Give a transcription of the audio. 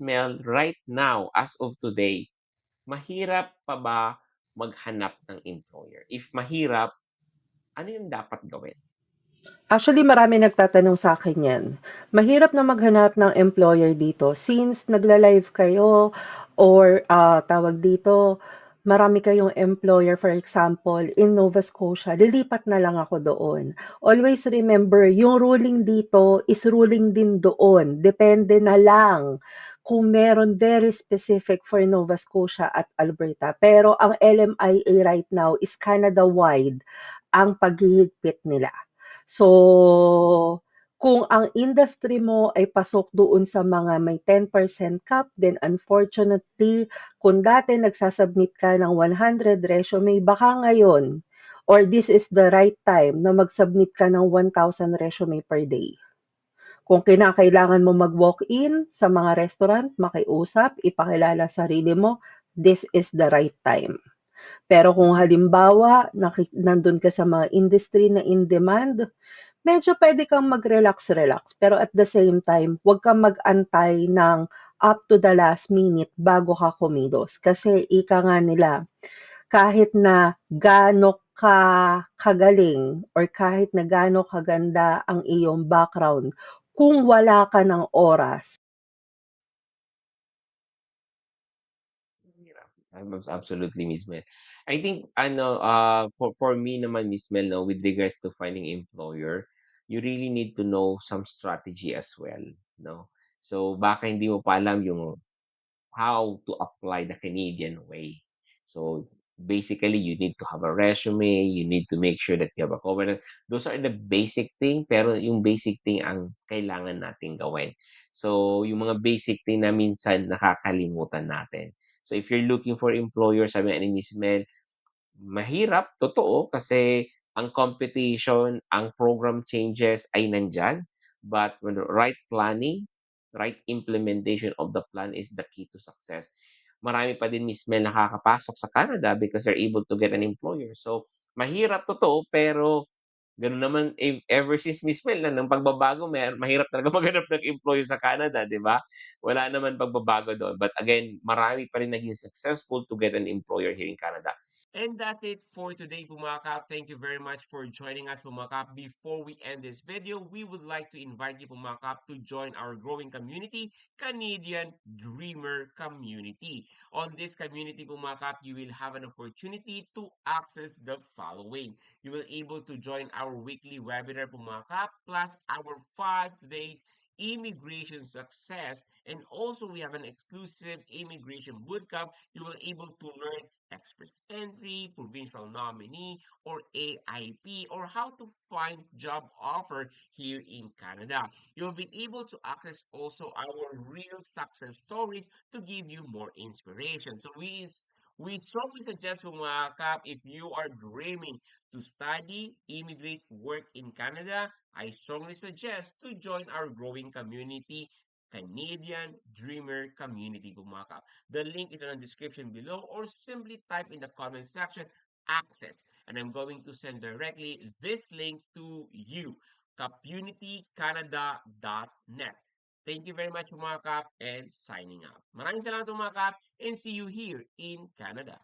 Mel, right now, as of today, mahirap pa ba maghanap ng employer? If mahirap, ano yung dapat gawin? Actually, marami nagtatanong sa akin 'yan. Mahirap na maghanap ng employer dito since nagla-live kayo or, ah, tawag dito, marami kayong employer, for example, in Nova Scotia, lilipat na lang ako doon. Always remember, yung ruling dito is ruling din doon. Depende na lang kung meron very specific for Nova Scotia at Alberta. Pero ang LMIA right now is Canada-wide ang paghihigpit nila. So, kung ang industry mo ay pasok doon sa mga may 10% cap, then unfortunately, kung dati nagsasubmit ka ng 100 resume, baka ngayon or this is the right time na mag-submit ka ng 1,000 resume per day. Kung kinakailangan mo mag-walk-in sa mga restaurant, makiusap, ipakilala sarili mo, this is the right time. Pero kung halimbawa, nandun ka sa mga industry na in demand, medyo pwede kang mag-relax-relax. Pero at the same time, huwag kang mag-antay ng up to the last minute bago ka kumilos. Kasi ika nga nila, kahit na gaano ka kagaling or kahit na gaano kaganda ang iyong background, kung wala ka ng oras, Abs- Absolutely, Miss Mel. I think, ano, uh, for, for me naman, Miss Mel, no, with regards to finding employer, you really need to know some strategy as well, no? So, baka hindi mo pa alam yung how to apply the Canadian way. So, basically, you need to have a resume, you need to make sure that you have a cover. letter. Those are the basic thing, pero yung basic thing ang kailangan nating gawin. So, yung mga basic thing na minsan nakakalimutan natin. So, if you're looking for employer, sabi ni Miss Mel, mahirap, totoo, kasi ang competition, ang program changes ay nandyan. But when the right planning, right implementation of the plan is the key to success. Marami pa din Miss Mel nakakapasok sa Canada because they're able to get an employer. So, mahirap totoo, pero Gano'n naman ev ever since Miss Mel na ng pagbabago mer mahirap talaga maghanap ng employer sa Canada, 'di ba? Wala naman pagbabago doon. But again, marami pa rin naging successful to get an employer here in Canada. And that's it for today, Pumakap. Thank you very much for joining us, Pumakap. Before we end this video, we would like to invite you, Pumakap, to join our growing community, Canadian Dreamer Community. On this community, Pumakap, you will have an opportunity to access the following. You will able to join our weekly webinar, Pumakap, plus our five days immigration success and also we have an exclusive immigration bootcamp you will able to learn express entry provincial nominee or aip or how to find job offer here in canada. You'll be able to access also our real success stories to give you more inspiration. So we we strongly suggest mga kap if you are dreaming to study, immigrate, work in Canada, I strongly suggest to join our growing community, Canadian Dreamer Community Bumakap. The link is in the description below or simply type in the comment section access and I'm going to send directly this link to you, communitycanada.net. Thank you very much mga kap and signing out. Maraming salamat mga kap and see you here in Canada.